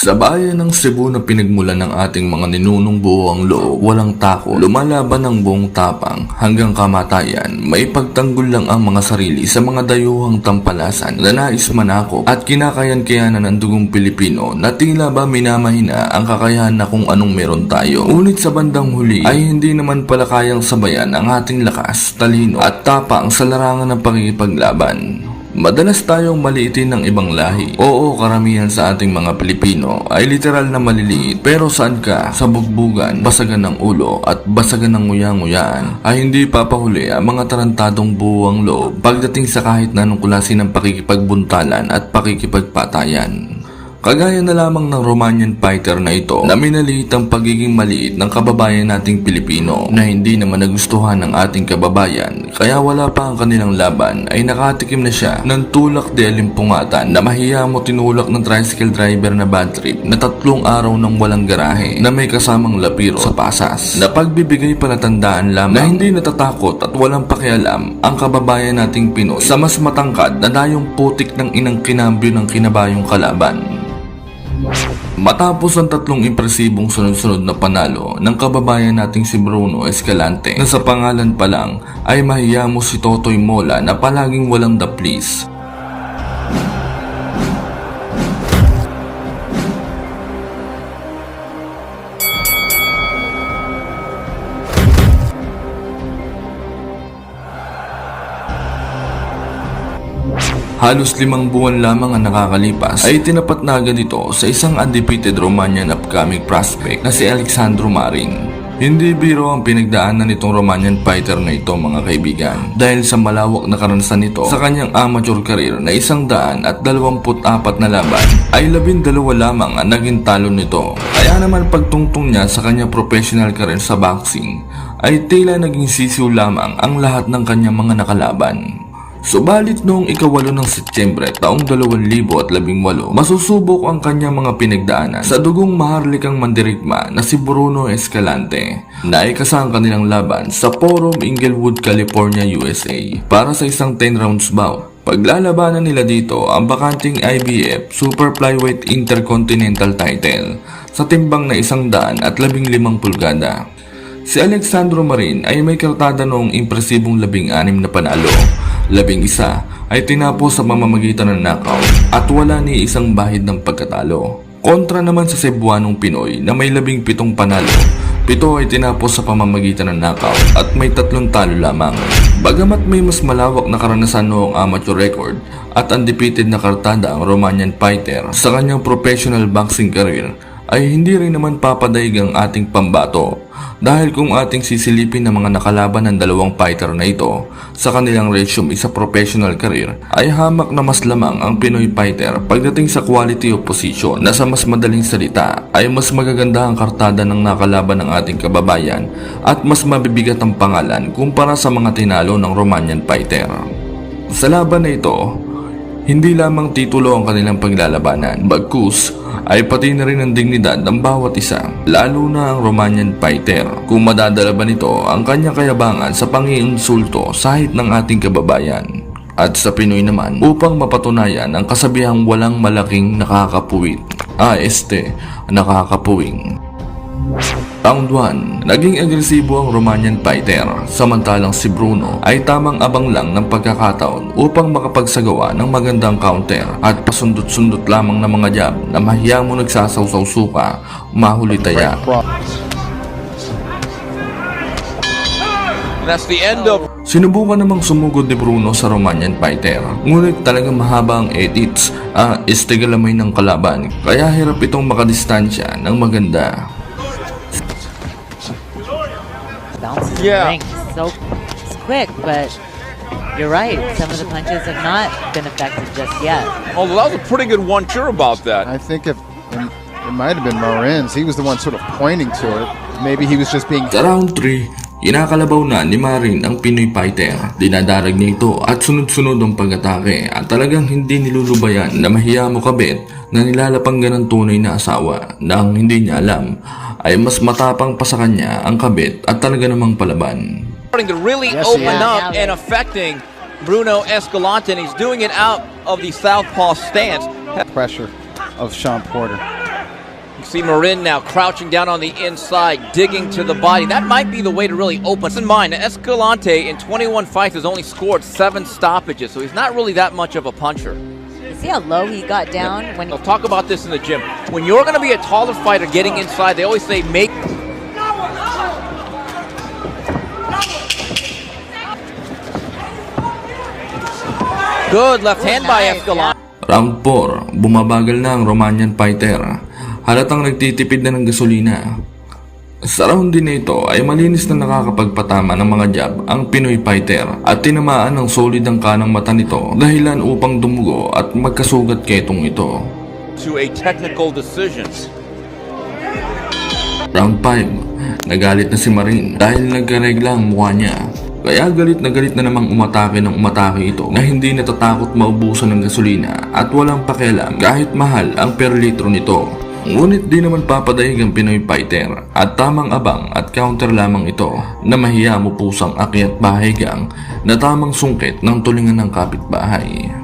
Sa bayan ng Cebu na pinagmulan ng ating mga ninunong buo ang loob, walang tako, lumalaban ng buong tapang hanggang kamatayan, may pagtanggol lang ang mga sarili sa mga dayuhang tampalasan na nais manakop at kinakayan-kayanan ng dugong Pilipino na tila ba minamahina ang kakayahan na kung anong meron tayo. Ngunit sa bandang huli ay hindi naman pala kayang sabayan ang ating lakas, talino at tapang sa larangan ng pakikipaglaban. Madalas tayong maliitin ng ibang lahi. Oo, karamihan sa ating mga Pilipino ay literal na maliliit. Pero saan ka? Sa bugbugan, basagan ng ulo at basagan ng nguya-nguyaan ay hindi papahuli ang mga tarantadong buwang loob pagdating sa kahit na anong klase ng pakikipagbuntalan at pakikipagpatayan. Kagaya na lamang ng Romanian fighter na ito na minaliit ang pagiging maliit ng kababayan nating Pilipino na hindi naman nagustuhan ng ating kababayan kaya wala pa ang kanilang laban ay nakatikim na siya ng tulak de alimpungatan na mahiya mo tinulak ng tricycle driver na bad trip na tatlong araw ng walang garahe na may kasamang lapiro sa pasas na pagbibigay palatandaan lamang na hindi natatakot at walang pakialam ang kababayan nating Pinoy sa mas matangkad na dayong putik ng inang kinambyo ng kinabayong kalaban. Matapos ang tatlong impresibong sunod-sunod na panalo ng kababayan nating si Bruno Escalante na sa pangalan pa lang ay mahiya mo si Totoy Mola na palaging walang the please. Halos limang buwan lamang ang nakakalipas ay tinapat na agad ito sa isang undefeated Romanian upcoming prospect na si Alexandro Marin. Hindi biro ang pinagdaanan nitong Romanian fighter na ito mga kaibigan dahil sa malawak na karanasan nito sa kanyang amateur career na isang daan at dalawamput apat na laban ay labindalawa lamang ang naging talo nito. Kaya naman pagtungtong niya sa kanyang professional career sa boxing ay tila naging sisiw lamang ang lahat ng kanyang mga nakalaban. Subalit noong ikawalo ng Setyembre taong 2018, masusubok ang kanyang mga pinagdaanan sa dugong maharlikang mandirigma na si Bruno Escalante na ikasang kanilang laban sa Forum Inglewood, California, USA para sa isang 10 rounds bout. Paglalabanan nila dito ang bakanting IBF Super Flyweight Intercontinental title sa timbang na isang daan at labing limang pulgada. Si Alexandro Marin ay may kartada noong impresibong labing-anim na panalo. Labing isa ay tinapos sa mamamagitan ng knockout at wala ni isang bahid ng pagkatalo. Kontra naman sa Cebuanong Pinoy na may labing pitong panalo. Pito ay tinapos sa pamamagitan ng knockout at may tatlong talo lamang. Bagamat may mas malawak na karanasan noong amateur record at undefeated na kartada ang Romanian fighter sa kanyang professional boxing career, ay hindi rin naman papadaig ang ating pambato dahil kung ating sisilipin ng mga nakalaban ng dalawang fighter na ito sa kanilang resume sa professional career ay hamak na mas lamang ang Pinoy fighter pagdating sa quality of position na sa mas madaling salita ay mas magaganda ang kartada ng nakalaban ng ating kababayan at mas mabibigat ang pangalan kumpara sa mga tinalo ng Romanian fighter. Sa laban na ito, hindi lamang titulo ang kanilang paglalabanan, bagkus ay pati na rin ang dignidad ng bawat isa, lalo na ang Romanian fighter. Kung madadala ba nito ang kanyang kayabangan sa pangiinsulto sa hit ng ating kababayan. At sa Pinoy naman, upang mapatunayan ang kasabihang walang malaking nakakapuwit. Ah, este, nakakapuwing. Round 1, naging agresibo ang Romanian fighter, samantalang si Bruno ay tamang abang lang ng pagkakataon upang makapagsagawa ng magandang counter at pasundot-sundot lamang ng mga jab na mahiya mo nagsasawsaw suka, mahuli taya. That's the end of Sinubukan namang sumugod ni Bruno sa Romanian fighter. Ngunit talagang mahaba ang edits, ah, istigalamay ng kalaban. Kaya hirap itong makadistansya ng maganda. Yeah. the ring so it's quick, but you're right. Some of the punches have not been effective just yet. Oh, that was a pretty good one. Sure about that. I think if it might have been Marin's, he was the one sort of pointing to it. Maybe he was just being Sa round 3, inakalabaw na ni Marin ang Pinoy fighter. Dinadarag niya ito at sunod-sunod ang pag-atake at talagang hindi nilulubayan na mahiya mo kabit na nilalapanggan ng tunay na asawa na ang hindi niya alam ay mas matapang pa sa kanya ang kabit at talaga namang palaban. To really open up and affecting Bruno Escalante, and he's doing it out of the southpaw stance. pressure of Sean Porter. You see Marin now crouching down on the inside, digging to the body. That might be the way to really open. In mind, Escalante in 21 fights has only scored seven stoppages, so he's not really that much of a puncher. You see how low he got down when They'll talk about this in the gym. When you're going to be a taller fighter getting inside, they always say make. Good left hand by nice, Escalante. Round 4, bumabagal na ang Romanian fighter. Halatang nagtitipid na ng gasolina. Sa round din ito ay malinis na nakakapagpatama ng mga jab ang Pinoy fighter at tinamaan ng solid ang kanang mata nito dahilan upang dumugo at magkasugat ketong ito. to a technical decision. Round 5, nagalit na si Marin dahil nagkaregla ang mukha niya. Kaya galit na galit na namang umatake ng umatake ito na hindi natatakot maubusan ng gasolina at walang pakialam kahit mahal ang per litro nito. Ngunit di naman papadaig ang Pinoy fighter at tamang abang at counter lamang ito na mahiya mo pusang akyat bahay gang na tamang sungkit ng tulingan ng kapitbahay.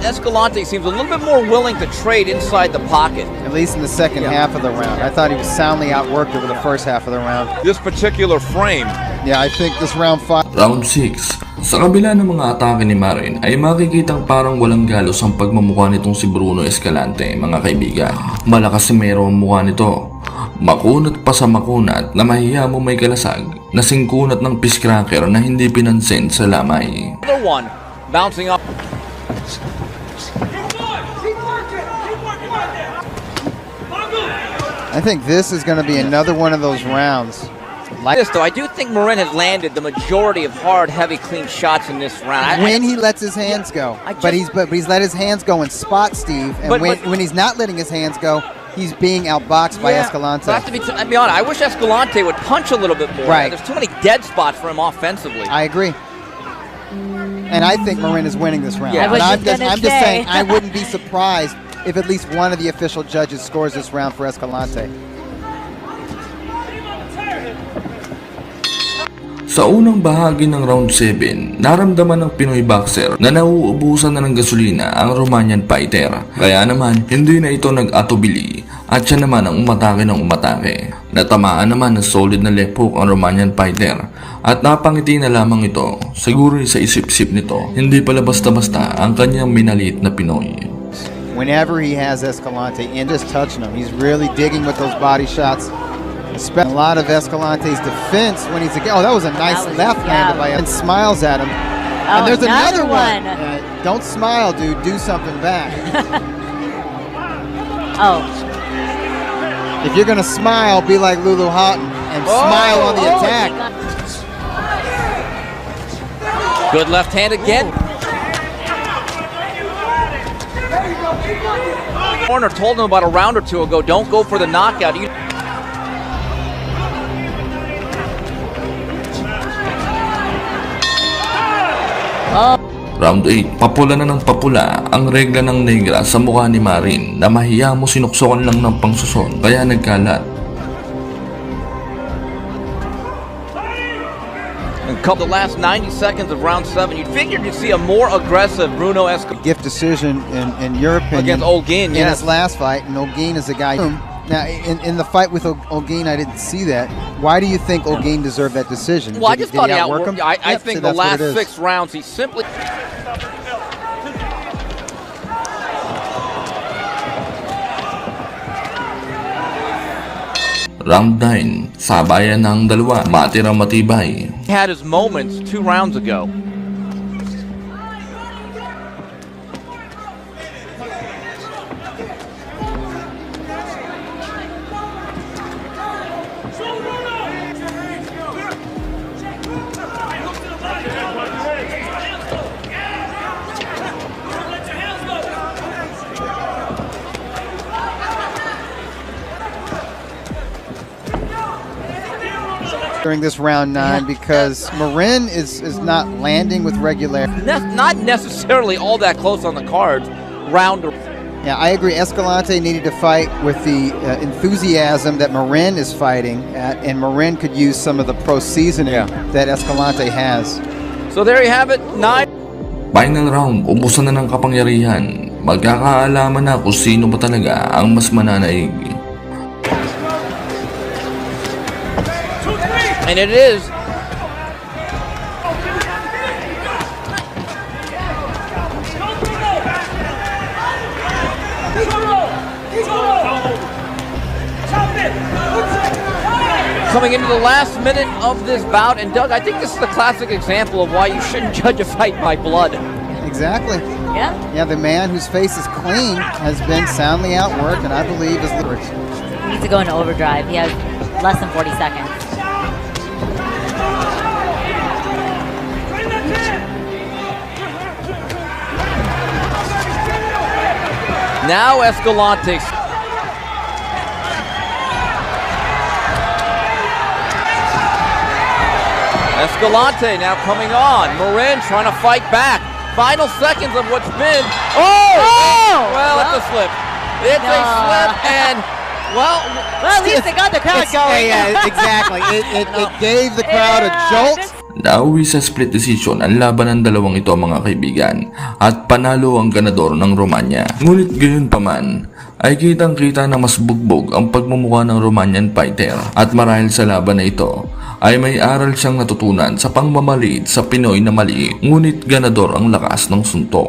Escalante seems a little bit more willing to trade inside the pocket. At least in the second half of the round. I thought he was soundly outworked over the first half of the round. This particular frame, Yeah, I think this round five. Round 6. Sa kabila ng mga atake ni Marin ay makikitang parang walang galos ang pagmamukha nitong si Bruno Escalante mga kaibigan. Malakas si Mero ang mukha nito. Makunat pa sa makunat na mahiya mo may kalasag na singkunat ng fish cracker na hindi pinansin sa lamay. another one bouncing up. I think this is going to be another one of those rounds. Like This though, I do think Marin has landed the majority of hard, heavy, clean shots in this round. I- when he lets his hands go, I but he's but, but he's let his hands go and spot Steve, and But- when, but- when he's not letting his hands go, he's being outboxed by Escalante. but I have to be, t- I'll be honest. I wish Escalante would punch a little bit more. Right. There's too many dead spots for him offensively. I agree. And I think Marin is winning this round. Yeah. I But was I'm just just, I'm just saying I wouldn't be surprised if at least one of the official judges scores this round for Escalante. Sa unang bahagi ng round 7, naramdaman ng Pinoy boxer na nauubusan na ng gasolina ang Romanian fighter. Kaya naman, hindi na ito nag-atubili at siya naman ang umatake ng umatake. Natamaan naman ng solid na left hook ang Romanian fighter at napangiti na lamang ito. Siguro sa isip-isip nito, hindi pala basta-basta ang kanyang minaliit na Pinoy. Whenever he has Escalante and just touching him, he's really digging with those body shots. Spe- A lot of Escalante's defense when he's again. Oh, that was a nice was- left handed yeah. by him. And smiles at him. Oh, and there's another, another one. Uh, don't smile, dude. Do something back. Oh, if you're gonna smile, be like Lulu Houghton and smile on the oh, attack. Good left hand again. Corner told him about a round or two ago, don't go for the knockout. You- Round 8, papula na ng papula ang regla ng negra sa mukha ni Marin na mahiya mo sinuksokan lang ng pangsuson kaya nagkalat. Couple the last 90 seconds of round seven, you'd figured you'd see a more aggressive Bruno Escalante Gift decision, in, in your opinion, against Olguin. in Yes. his last fight, and Olguin is a guy. Now, in, in the fight with Ol- Olguin, I didn't see that. Why do you think Olguin deserved that decision? Well, I just thought he outworked. him? I, I Yep, think so the last six rounds, he simply. Round 9, sabayan ng dalawa, matirang matibay. had his moments two rounds ago. During this round nine because Marin is, is not landing with regularity. Ne- not necessarily all that close on the cards. Round. Yeah, I agree. Escalante needed to fight with the uh, enthusiasm that Marin is fighting at, and Marin could use some of the pro seasoning Yeah. that Escalante has. So there you have it. Nine. Final round, ubusan na ng kapangyarihan. Magkakaalaman na kung sino ba talaga ang mas mananaig. And it is. Coming into the last minute of this bout, and Doug, I think this is the classic example of why you shouldn't judge a fight by blood. Exactly. Yeah. Yeah, the man whose face is clean has been soundly outworked, and I believe is lyrics. He needs to go into overdrive. He has less than 40 seconds. Now Escalante. Escalante now coming on. Marin trying to fight back. Final seconds of what's been. Oh! oh! Well, it's a slip. It's a slip, and well, Well, at least they got the crowd It's- going. yeah, yeah, exactly. It, it, it gave the crowd a Yeah, jolt. this- Nauwi sa split decision ang laban ng dalawang ito mga kaibigan at panalo ang ganador ng Romanya. Ngunit gayon pa man, ay kitang kita na mas bugbog ang pagmumukha ng Romanian fighter at marahil sa laban na ito ay may aral siyang natutunan sa pangmamaliit sa Pinoy na maliit ngunit ganador ang lakas ng suntok.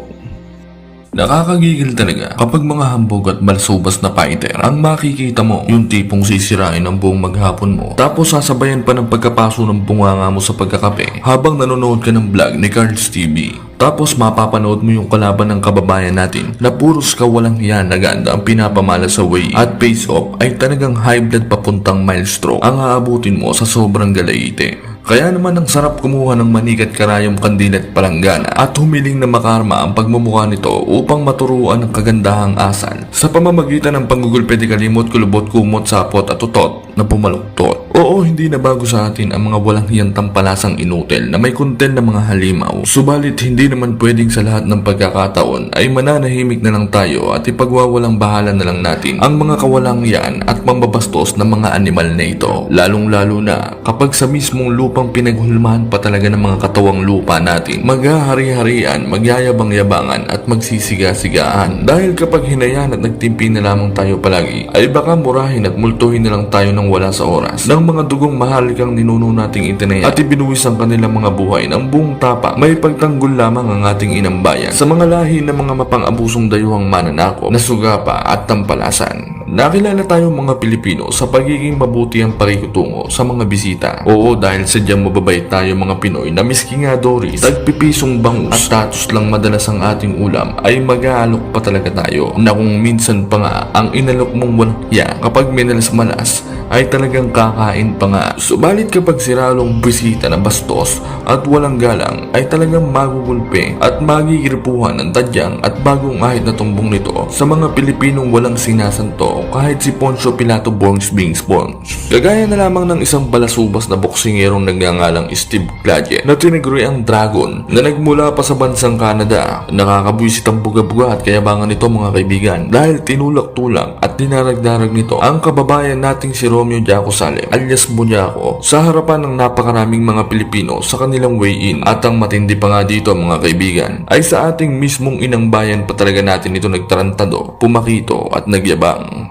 Nakakagigil talaga kapag mga hambog at balsubas na fighter ang makikita mo yung tipong sisirain ang buong maghapon mo tapos sasabayan pa ng pagkapaso ng bunganga mo sa pagkakape habang nanonood ka ng vlog ni Carl's TV. Tapos mapapanood mo yung kalaban ng kababayan natin na puros kawalang hiyan na ganda ang pinapamala sa way at face off ay talagang high blood papuntang milestone ang aabutin mo sa sobrang galaite. Kaya naman ang sarap kumuha ng manik at karayom kandila at palanggana at humiling na makarma ang pagmumukha nito upang maturuan ang kagandahang asal sa pamamagitan ng panggugulpe di kalimot, kulubot, kumot, sapot at utot na pumaluktot. Oo, hindi na bago sa atin ang mga walang hiyang tampalasang inutil na may konten ng mga halimaw. Subalit hindi naman pwedeng sa lahat ng pagkakataon ay mananahimik na lang tayo at ipagwawalang bahala na lang natin ang mga kawalang yan at mambabastos ng mga animal na ito. Lalong lalo na kapag sa mismong lupang pinaghulmahan pa talaga ng mga katawang lupa natin, maghahari-harian, magyayabang-yabangan at magsisiga-sigaan. Dahil kapag hinayaan at nagtimpi na lamang tayo palagi, ay baka murahin at multuhin na lang tayo ng wala sa oras ng mga dugong mahalikang ninuno nating itinaya at ibinuwis ang kanilang mga buhay ng buong tapak. May pagtanggol lamang ang ating inambayan sa mga lahi ng mga mapang-abusong dayuhang mananako, nasugapa at tampalasan. Nakilala tayong mga Pilipino sa pagiging mabuti ang pakikitungo sa mga bisita. Oo, dahil sadyang mababait tayo mga Pinoy na miski nga Doris, tagpipisong bangus at tatos lang madalas ang ating ulam ay mag-aalok pa talaga tayo na kung minsan pa nga ang inalok mong walang hiya kapag minalas-malas ay talagang kakain pa nga. Subalit kapag siralong bisita na bastos at walang galang ay talagang magugulpe at magigirpuhan ng tadyang at bagong ahit na tumbong nito sa mga Pilipinong walang sinasanto kahit si Poncio Pilato Borns being Sponge. Gagaya na lamang ng isang balasubas na boksingerong nagngangalang Steve Gladye na tinaguri ang Dragon na nagmula pa sa bansang Canada. Nakakabwisit ang buga-buga at kayabangan nito mga kaibigan dahil tinulak-tulak at dinarag-darag nito ang kababayan nating si Romeo Jaco Salem alias Bunyako sa harapan ng napakaraming mga Pilipino sa kanilang way-in at ang matindi pa nga dito mga kaibigan ay sa ating mismong inang bayan pa talaga natin ito nagtarantado, pumakito at nagyabang.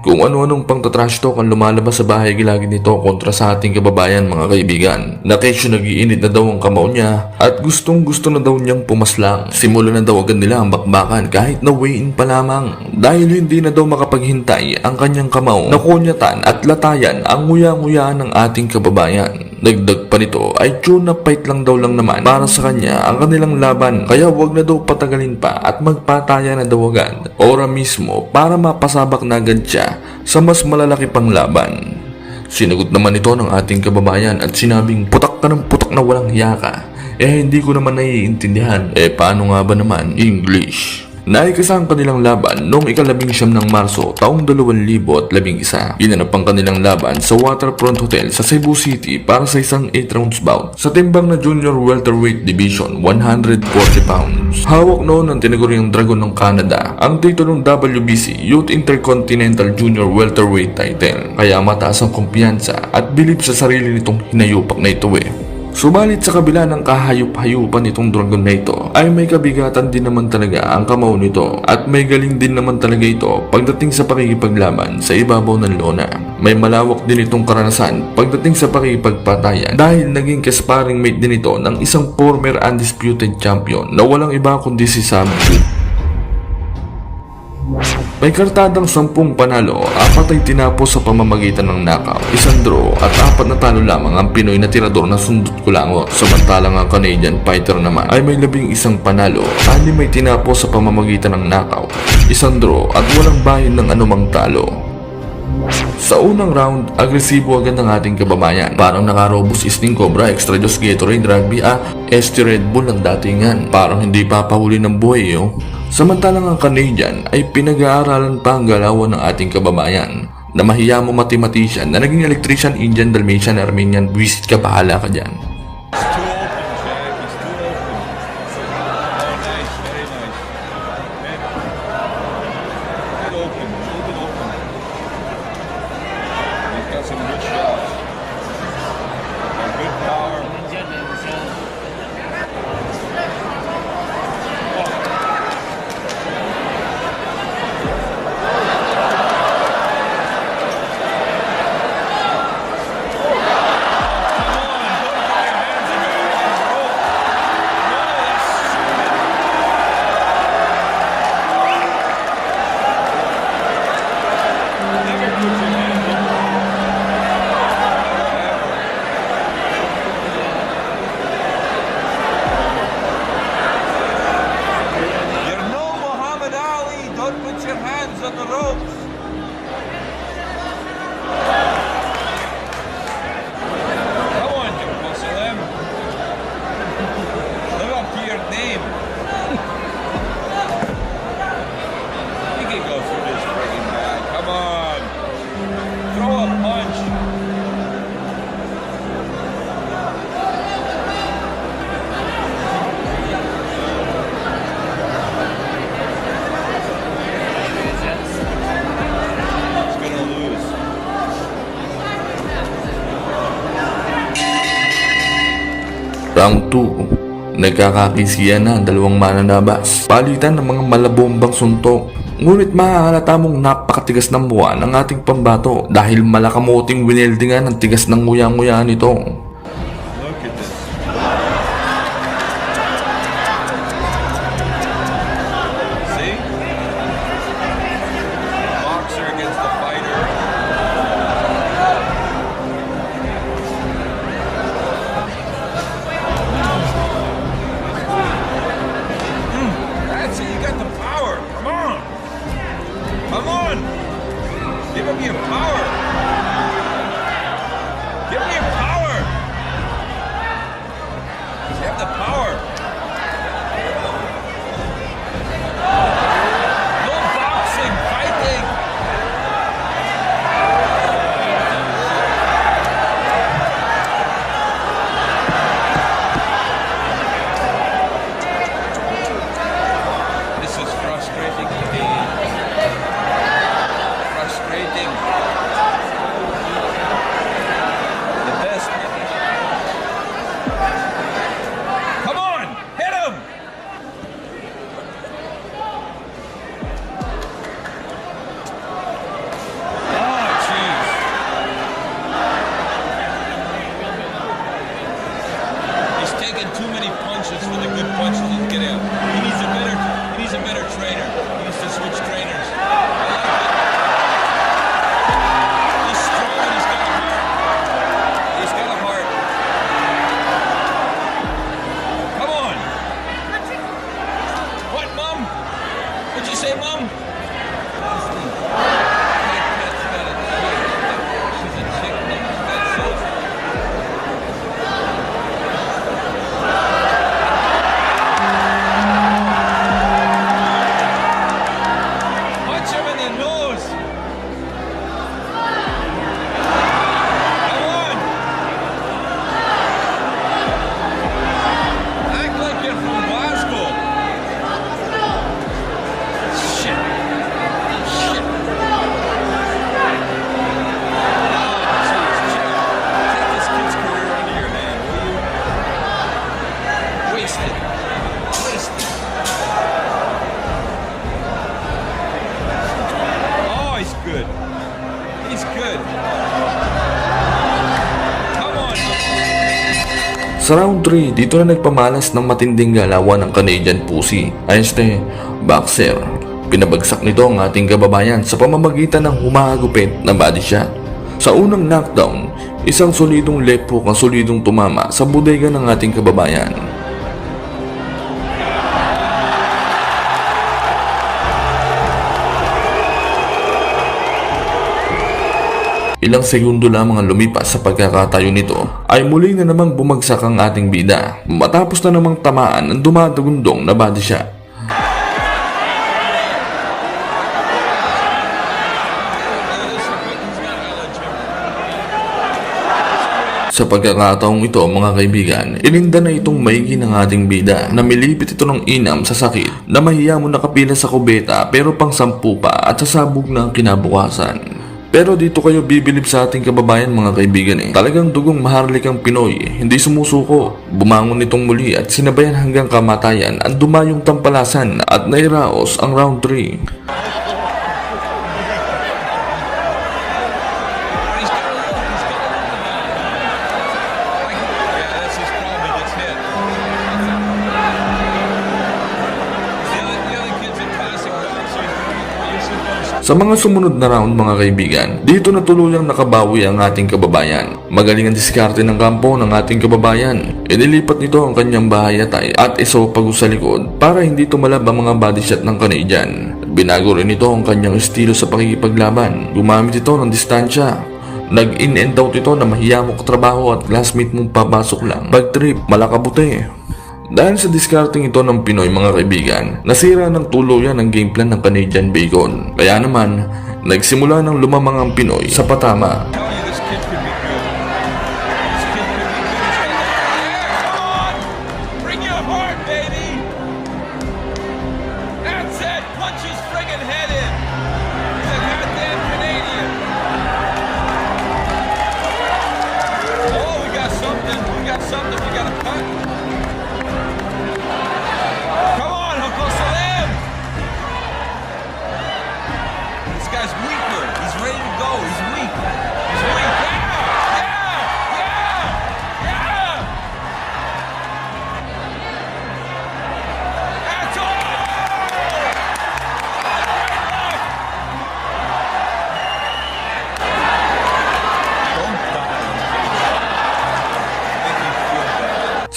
Kung ano-anong pangtatrash talk ang lumalabas sa bahay gilagi nito kontra sa ating kababayan mga kaibigan. Na kesyo nagiinit na daw ang kamao niya at gustong gusto na daw niyang pumaslang. Simula na daw agad nila ang bakbakan kahit na way-in pa lamang. Dahil hindi na daw makapaghintay ang kanyang kamao na kunyatan at latayan ang nguya-nguyaan ng ating kababayan. Dagdag pa nito ay tune up fight lang daw lang naman para sa kanya ang kanilang laban kaya wag na daw patagalin pa at magpataya na daw agad. Ora mismo para mapasabak na agad siya sa mas malalaki pang laban. Sinagot naman ito ng ating kababayan at sinabing putak ka ng putak na walang hiya ka. Eh hindi ko naman naiintindihan. Eh paano nga ba naman English? Naikasa ang kanilang laban noong ikalabing siyam ng Marso taong 2011. Ginanap ang kanilang laban sa Waterfront Hotel sa Cebu City para sa isang 8 rounds bout sa timbang na Junior Welterweight Division 140 pounds. Hawak noon ng tinaguriang Dragon ng Canada ang titulong WBC Youth Intercontinental Junior Welterweight title. Kaya mataas ang kumpiyansa at bilib sa sarili nitong hinayupak na ito eh. Subalit sa kabila ng kahayop-hayupan nitong dragon na ito ay may kabigatan din naman talaga ang kamao nito at may galing din naman talaga ito pagdating sa pakikipaglaban sa ibabaw ng lona. May malawak din itong karanasan pagdating sa pakikipagpatayan dahil naging kasparing mate din ito ng isang former undisputed champion na walang iba kundi si Sam Jude. May kartadang sampung panalo, apat ay tinapos sa pamamagitan ng knockout, isang draw at apat na talo lamang ang Pinoy na tirador na sundot kulangot. Samantalang ang Canadian fighter naman ay may labing isang panalo, anim may tinapos sa pamamagitan ng knockout, isang draw at walang bayan ng anumang talo. Sa unang round, agresibo agad ng ating kababayan. Parang nakarobos isning Cobra, Extra Diyos Gatorade Rugby ah, ST Red Bull ang datingan. Parang hindi papahuli ng buhay oh. Samantalang ang Canadian ay pinag-aaralan pa ang galawan ng ating kababayan na mahiya mo mathematician na naging electrician, Indian, Dalmatian, Armenian, visit ka, bahala ka dyan. Hands on the ropes. Round 2. Nagkakakisiyan na ang dalawang mananabas. Palitan ng mga malabombang suntok. Ngunit mahahalata mong napakatigas ng buwan ng ating pambato dahil malakamuting wineldingan ang tigas ng nguya-nguya nito. Sa round 3, dito na nagpamalas ng matinding galawan ng Canadian Pussy. Este, boxer. Pinabagsak nito ang ating kababayan sa pamamagitan ng humahagupit na body shot. Sa unang knockdown, isang solidong left hook ang solidong tumama sa bodega ng ating kababayan. Ilang segundo lamang ang lumipas sa pagkakatayo nito ay muli na namang bumagsak ang ating bida matapos na namang tamaan ang dumadagundong na body shot. Sa pagkakataong ito mga kaibigan, ininda na itong maigi ng ating bida na milipit ito ng inam sa sakit na mahiya mo nakapila sa kubeta pero pang sampu pa at sasabog na ang kinabukasan. Pero dito kayo bibilib sa ating kababayan mga kaibigan eh. Talagang dugong maharlikang Pinoy, hindi sumusuko. Bumangon nitong muli at sinabayan hanggang kamatayan ang dumayong tampalasan at nairaos ang round 3. Sa mga sumunod na round mga kaibigan, dito na tuluyang nakabawi ang ating kababayan. Magaling ang diskarte ng kampo ng ating kababayan. Inilipat nito ang kanyang bahayatay at isopag sa likod para hindi tumalab ang mga body shot ng Canadian. Binago rin ito ang kanyang estilo sa pakikipaglaban. Gumamit ito ng distansya. Nag-in and out ito na mahiya mo katrabaho at classmate mong papasok lang. Bag trip, malakabuti. Dahil sa discarding ito ng Pinoy mga kaibigan, nasira ng tuluyan ang game plan ng Canadian Bacon. Kaya naman, nagsimula ng lumamang ang Pinoy sa patama. tell you this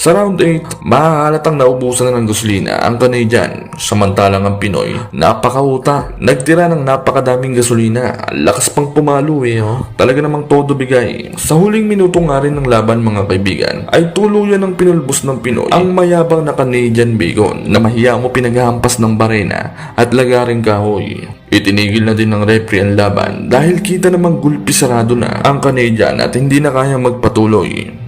Sa round 8, mahahalatang naubusan na ng gasolina ang Canadian, samantalang ang Pinoy, napakauta. Nagtira ng napakadaming gasolina, lakas pang pumalo eh oh. Talaga namang todo bigay. Sa huling minuto nga rin ng laban mga kaibigan, ay tuluyan ng pinulbos ng Pinoy ang mayabang na Canadian Bacon na mahiya mo pinaghahampas ng barena at lagaring kahoy. Itinigil na din ng referee ang laban dahil kita namang gulpi sarado na ang Canadian at hindi na kaya magpatuloy.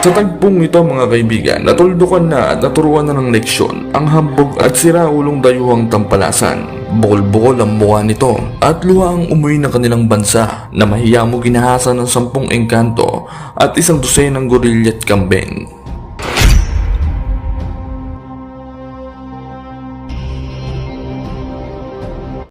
Sa tagpong ito mga kaibigan, natuldukan na at naturuan na ng leksyon ang hambog at siraulong dayuhang tampalasan. Bukol-bukol ang mukha nito at luha ang umuwi ng kanilang bansa na mahiya mo ginahasa ng sampung engkanto at isang dosenang gorilya at kambing.